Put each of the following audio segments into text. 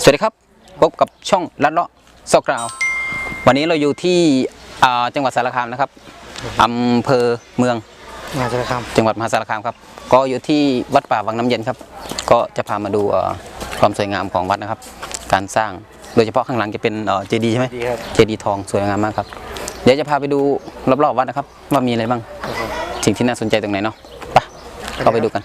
สวัสดีครับ พบกับช่องลัดเลาะซอกกราว วันนี้เราอยู่ที่อ่าจังหวัดสารคามนะครับอำเภอเมืองงานสารคามจังหวัดมหาสารคามครับ ก็อยู่ที่วัดป่าวังน้ำเย็นครับ ก็จะพามาดูเอ่อความสวยงามของวัดนะครับ การสร้างโดยเฉพาะข้างหลังจะเป็นเจดีใช่ไหมดีครับเจดีทองสวยงามมากครับ เดี๋ยวจะพาไปดูรอบๆวัดนะครับ ว่ามีอะไรบ้าง สิ่งที่น่าสนใจตรงไหนเนาะไปเข้าไปดูกัน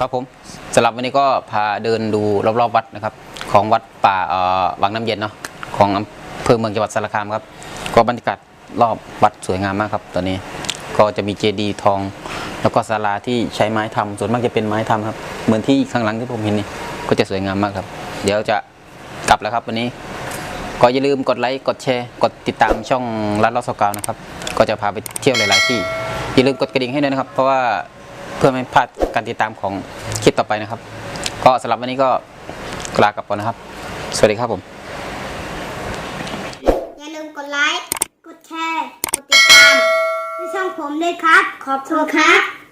ครับผมสำหรับวันนี้ก็พาเดินดูรอบๆวัดนะครับ ของวัดป่าวังน้ำเย็นเนาะของอำเภอเมืองจังหวัดสารคามครับ ก็บรรยากาศรอบวัดสวยงามมากครับ ตอนนี้ก็จะมีเจดีย์ทอง แล้วก็ศาลาที่ใช้ไม้ทำส่วนมากจะเป็นไม้ทำครับ เหมือนที่ข้างหลังที่ผมเห็นนี่ก็จะสวยงามมากครับ เดี๋ยวจะกลับแล้วครับวันนี้ ก็อย่าลืมกดไลค์กดแชร์ กดติดตามช่องรัดลอสกาวนะครับ ก็จะพาไปเที่ยวหลาย ๆ ที่อย่าลืมกดกระดิ่งให้ด้วยนะครับ เพราะว่า เพื่อไม่พลาดการติดตามของคลิปต่อไปนะครับ ก็สำหรับวันนี้ก็กลากลับก่อนนะครับ สวัสดีครับผม อย่าลืมกดไลค์ กดแชร์ กดติดตามที่ช่องผมด้วยครับ ขอบคุณครับ